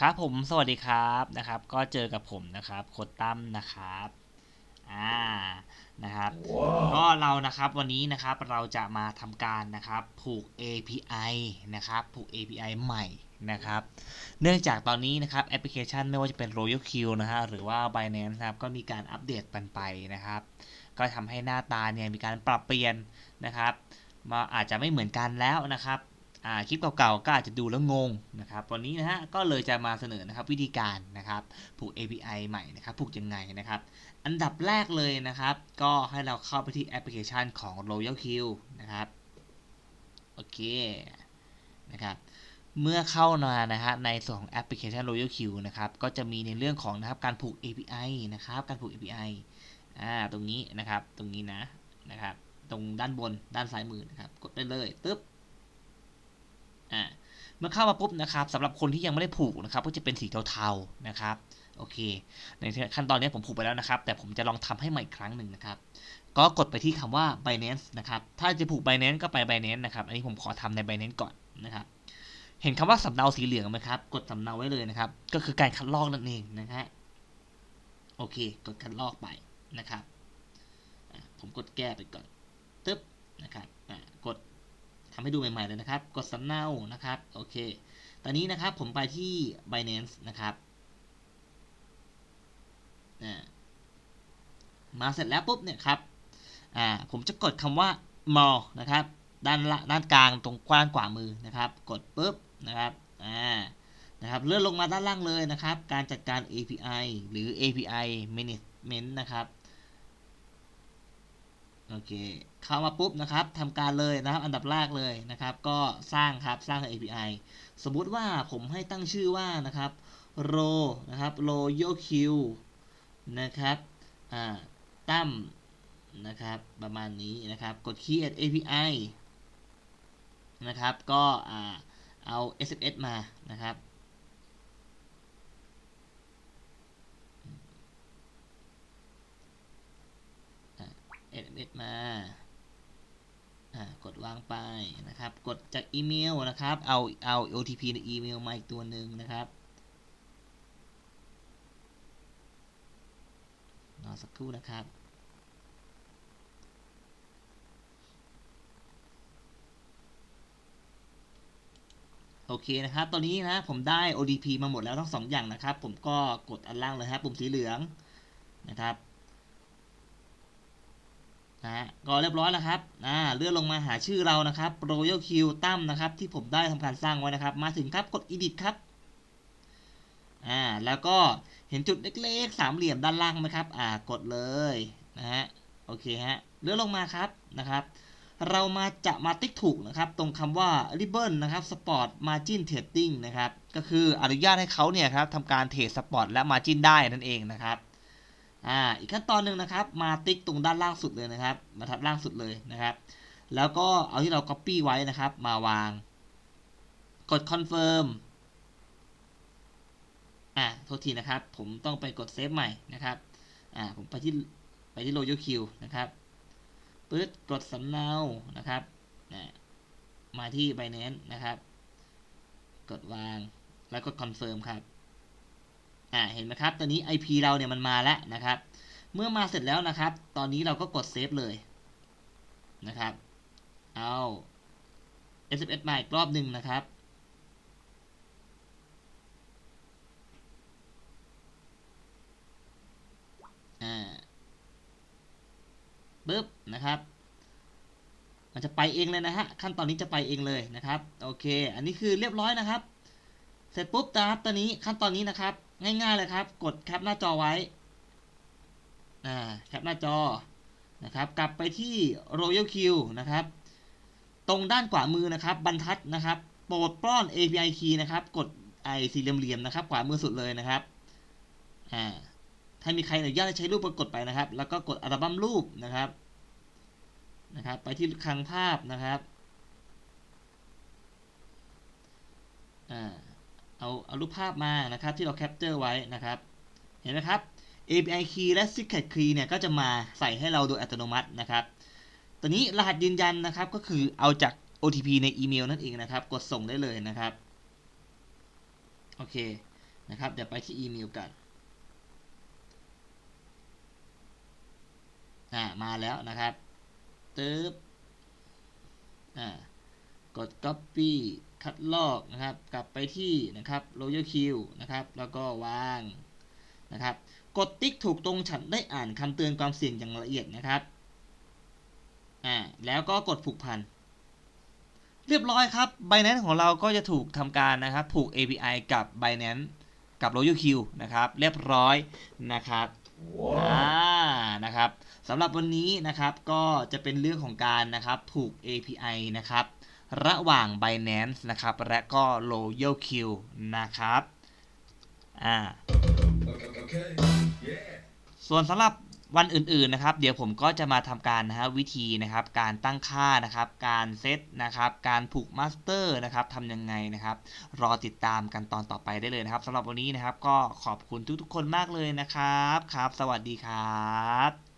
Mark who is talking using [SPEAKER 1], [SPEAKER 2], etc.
[SPEAKER 1] ครับผมสวัสดีครับนะครับ ก็เจอกับผมนะครับโคดตั้มนะครับอ่านะครับก็เรานะครับวันนี้นะครับเราจะมาทำการนะครับผูก API นะครับผูก API ใหม่นะครับ เนื่องจากตอนนี้นะครับแอปพลิเคชันไม่ว่าจะเป็น Royal Q นะฮะหรือว่า Binance นะครับก็มีการอัปเดตกันไปนะครับ ก็ทำให้หน้าตาเนี่ยมีการปรับเปลี่ยนนะครับมาอาจจะไม่เหมือนกันแล้วนะครับอ่า คลิปเก่าๆก็อาจจะดูแล้วงงนะครับวันนี้นะฮะก็เลยจะมาเสนอนะครับวิธีการนะครับผูก API ใหม่นะครับผูกยังไงนะครับ อันดับแรกเลยนะครับ ก็ให้เราเข้าไปที่แอปพลิเคชันของ Royal Q นะครับโอเคนะครับเมื่อเข้ามานะฮะในส่วนของแอปพลิเคชัน Royal Q นะครับก็จะมีในเรื่องของนะครับการผูก API นะครับการผูก API อ่าตรงนี้นะครับตรงนี้นะนะครับตรงด้านบนด้านซ้ายมือนะครับกดได้เลยตึ๊บ มื่อเข้ามาปุ๊บนะครับสำหรับคนที่ยังไม่ได้ผูกนะครับ ก็จะเป็นสีเทาๆนะครับโอเค ในขั้นตอนนี้ผมผูกไปแล้วนะครับ แต่ผมจะลองทำให้ใหม่อีกครั้งหนึ่งนะครับ ก็กดไปที่คำว่า Binance นะครับ ถ้าจะผูก Binance ก็ไป Binance นะครับ อันนี้ผมขอทำใน Binance ก่อนนะครับ เห็นคำว่าสำเนาสีเหลืองไหมครับ กดสำเนาไว้เลยนะครับ ก็คือการคัดลอกนั่นเองนะฮะ โอเค กดคัดลอกไปนะครับ ผมกดแก้ไปก่อน ตึ๊บนะครับ ทำให้ดูใหม่ๆเลยนะครับ กดสำเนานะครับ โอเค ตอนนี้นะครับผมไปที่ Binance นะครับมาเสร็จแล้วปุ๊บเนี่ยครับ อ่า ผมจะกดคำว่า more นะครับ ด้านละด้านกลางตรงกว้างกว่ามือนะครับ กดปุ๊บนะครับ อ่า นะครับ เลื่อนลงมาด้านล่างเลยนะครับ การจัดการ API หรือ API management นะครับ โอเค เข้ามาปุ๊บนะครับทำการเลยนะครับ อันดับแรกเลยนะครับ ก็สร้างครับ สร้าง API สมมุติว่าผมให้ตั้งชื่อว่านะครับ row นะครับ royal q นะครับ อ่า ตั้มนะครับ ประมาณนี้นะครับ กด create API นะครับ ก็ อ่า เอา SMS มานะครับ SMS มาอ่ากดวางไปนะครับ กดจากอีเมลนะครับ เอาเอา OTP ในอีเมลมาอีกตัวหนึ่งนะครับรอสักครู่นะครับโอเคนะครับ ตอนนี้นะผมได้ OTP มาหมดแล้วทั้งสองอย่างนะครับ ผมก็กดอันล่างเลยครับปุ่มสีเหลืองนะครับ นะฮะก็เรียบร้อยแล้วครับอ่าเลื่อนลงมาหาชื่อเรานะครับ Royal Q ตั้มนะครับ ที่ผมได้ทำการสร้างไว้นะครับ มาถึงครับกด Edit ครับอ่าแล้วก็เห็นจุดเล็กๆสามเหลี่ยมด้านล่างไหมครับอ่ากดเลยนะฮะโอเคฮะเลื่อนลงมาครับนะครับ เรามาจะมาติ๊กถูกนะครับ ตรงคำว่า Ribbon นะครับ Sport Margin Trading นะครับ ก็คืออนุญาตให้เขาเนี่ยครับทำการเทรดสปอร์ตและ Margin ได้นั่นเองนะครับ อ่าอีกขั้นตอนหนึ่งนะครับ มาติ๊กตรงด้านล่างสุดเลยนะครับ มาทับล่างสุดเลยนะครับ แล้วก็เอาที่เรา copy ไว้นะครับ มาวาง กด confirm อ่าโทษทีนะครับ ผมต้องไปกดเซฟใหม่นะครับอ่าผมไปที่ไปที่ royal q นะครับปึ๊ดกดสำเนานะครับอ่ามาที่ binance นะครับ กดวางแล้วก็ confirm ครับ อ่าเห็นไหมครับตอนนี้ IP เราเนี่ยมันมาแล้วนะครับ เมื่อมาเสร็จแล้วนะครับ ตอนนี้เราก็กดเซฟเลยนะครับ เอา SMS มาอีกรอบหนึ่งนะครับปึ๊บนะครับ มันจะไปเองเลยนะฮะ ขั้นตอนนี้จะไปเองเลยนะครับ โอเค อันนี้คือเรียบร้อยนะครับ เสร็จปุ๊บนะครับตอนนี้ขั้นตอนนี้นะครับ ง่ายๆเลยครับ กดแคปหน้าจอไว้แคปหน้าจอนะครับ กลับไปที่ Royal Q นะครับ ตรงด้านขวามือนะครับบรรทัดนะครับ โปรดป้อน API key นะครับ กดไอสี่เหลี่ยมๆนะครับ ขวามือสุดเลยนะครับอ่าถ้ามีใครอนุญาตให้ใช้รูปก็กดไปนะครับ แล้วก็กดอัลบั้มรูปนะครับนะครับ ไปที่คลังภาพนะครับอ่า เอาเอารูปภาพมานะครับที่เราแคปเจอร์ไว้นะครับ เห็นไหมครับ API key และ secret key เนี่ยก็จะมาใส่ให้เราโดยอัตโนมัตินะครับตอนนี้รหัสยืนยันนะครับก็คือเอาจาก OTP ในอีเมลนั่นเองนะครับ กดส่งได้เลยนะครับ โอเคนะครับ เดี๋ยวไปที่อีเมลกันอ่ามาแล้วนะครับตึ๊บอ่ากด copy คัดลอกนะครับ กลับไปที่นะครับ royal queue นะครับ แล้วก็วางนะครับ กดติ๊กถูกตรงฉันได้อ่านคำเตือนความเสี่ยงอย่างละเอียดนะครับ อ่า แล้วก็กดผูกพัน เรียบร้อยครับ Binance ของเราก็จะถูกทำการนะครับผูก API กับ Binance กับ Royal Q นะครับ เรียบร้อยนะครับอ่านะครับสำหรับวันนี้นะครับก็จะเป็นเรื่องของการนะครับผูก API นะครับ ระหว่าง Binance นะครับ และก็ Royal Q นะครับ อ่า
[SPEAKER 2] Okay. Yeah.
[SPEAKER 1] ส่วนสำหรับวันอื่นๆนะครับ เดี๋ยวผมก็จะมาทำการนะฮะวิธีนะครับ การตั้งค่านะครับ การเซตนะครับ การผูกมาสเตอร์นะครับทำยังไงนะครับ รอติดตามกันตอนต่อไปได้เลยนะครับสำหรับวันนี้นะครับ ก็ขอบคุณทุกๆคนมากเลยนะครับครับ สวัสดีครับ